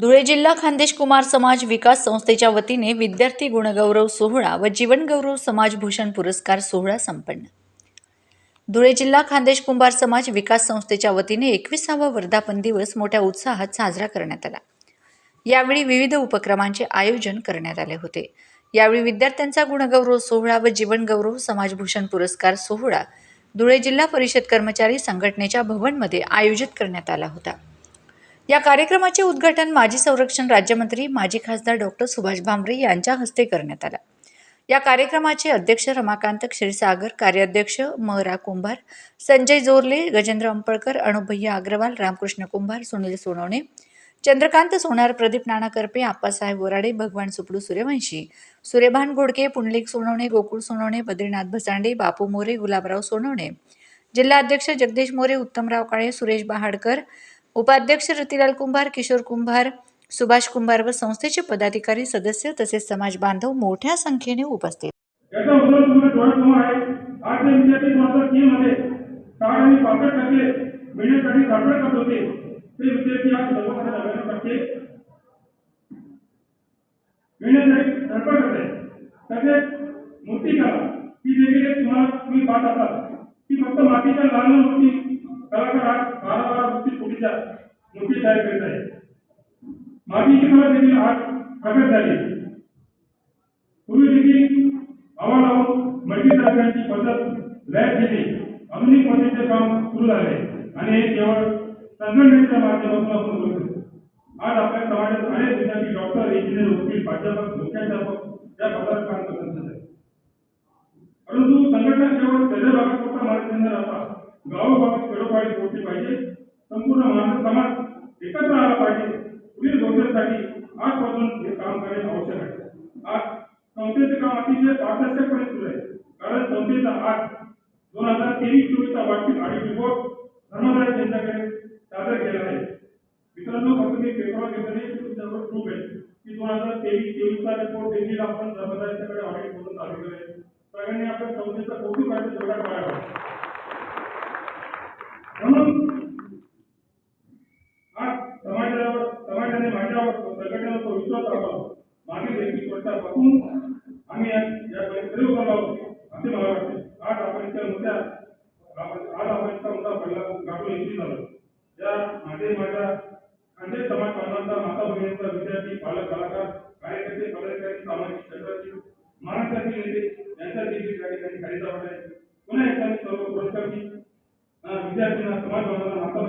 धुळे जिल्हा खानदेश कुमार समाज विकास संस्थेच्या वतीने विद्यार्थी गुणगौरव सोहळा व जीवनगौरव समाजभूषण पुरस्कार सोहळा संपन्न. धुळे जिल्हा खानदेश कुंभार समाज विकास संस्थेच्या वतीने एकविसावा वर्धापन दिवस मोठ्या उत्साहात साजरा करण्यात आला. यावेळी विविध उपक्रमांचे आयोजन करण्यात आले होते. यावेळी विद्यार्थ्यांचा गुणगौरव सोहळा व जीवनगौरव समाजभूषण पुरस्कार सोहळा धुळे जिल्हा परिषद कर्मचारी संघटनेच्या भवनमध्ये आयोजित करण्यात आला होता. या कार्यक्रमाचे उद्घाटन माजी संरक्षण राज्यमंत्री माजी खासदार डॉक्टर सुभाष भामरे यांच्या हस्ते करण्यात आला. या कार्यक्रमाचे अध्यक्ष रमाकांत क्षीरसागर कार्याध्यक्ष म. रा. कुंभार संजय जोरले गजेंद्र अंपळकर अणुभय्या अग्रवाल रामकृष्ण कुंभार सुनील सोनवणे चंद्रकांत सोनार प्रदीप नाना करपे आप्पासाहेब वराडे भगवान सुपडू सूर्यवंशी सूर्यभान घोडके पुंडलिक सोनवणे गोकुळ सोनवणे बद्रीनाथ भसांडे बापू मोरे गुलाबराव सोनवणे जिल्हाध्यक्ष जगदीश मोरे उत्तमराव काळे सुरेश बहाडकर उपाध्यक्ष रतिलाल कुंभार किशोर कुंभार सुभाष कुंभार व संस्थेचे पदाधिकारी सदस्य तसेच समाज बांधव मोठ्या संख्येने उपस्थित. देखील तुम्हाला तुम्ही पाहत असाल. फक्त मातीच्या लहान मूर्ती कलाकार आज बारा बारा तयार करीत आहे मागील कला देखील आठ प्रकट झाली पूर्वी देखील हवा लावून मल्टीटास्किंगची पद्धत लॅब केली आधुनिक पद्धतीचे काम सुरू झाले. आणि हे केवळ संघटनेच्या माध्यमातून आपण होऊ आज आपल्या समाजात अनेक विद्यार्थी डॉक्टर इंजिनियर वकील प्राध्यापक मुख्याध्यापक या पदावर काम करत आहेत परंतु संघटना केवळ शहरी भागात फक्त मार्गदर्शन न राहता गावोगावी खेडोपाडी पोहोचली पाहिजे. संपूर्ण मानव समाज एकत्र आला पाहिजे. पुढील भविष्यासाठी आजपासून हे काम करणे आवश्यक आहे. आज संस्थेचे काम अतिशय पारदर्शकपणे सुरू आहे. कारण संस्थेचा आज दोन हजार तेवीस चोवीसचा वार्षिक ऑडिट रिपोर्ट धर्मदाय यांच्याकडे सादर केला आहे. मित्रांनो फक्त मी पेपरवर घेतले नाही प्रूफ आहे की दोन हजार तेवीस चोवीसचा रिपोर्ट देखील आपण धर्मदायाच्याकडे ऑडिट करून सादर केला आहे. सगळ्यांनी आपल्या संस्थेचा कौतुक आहे तेवढा करावा म्हणून माझ्यावर विश्वास आपण मागे देखील मागील बघून आम्ही या या परिसरी उभा आहोत असे मला वाटते. आज आपण इतर मुद्द्या आपण- आज आपण इतका मुद्दा पडला गाठून यशस्वी झालो या माझे माझ्या खांदे समाज बांधवांचा माता भगिनींचा विद्यार्थी पालक कलाकार कार्यकर्ते पदाधिकारी सामाजिक क्षेत्रातील महाराष्ट्रातील नेते यांच्या देखील त्या ठिकाणी काहीचा वाट पुन्हा एकदा सर्व पुरस्कार विद्यार्थ्यांना समाज बांधवांना माता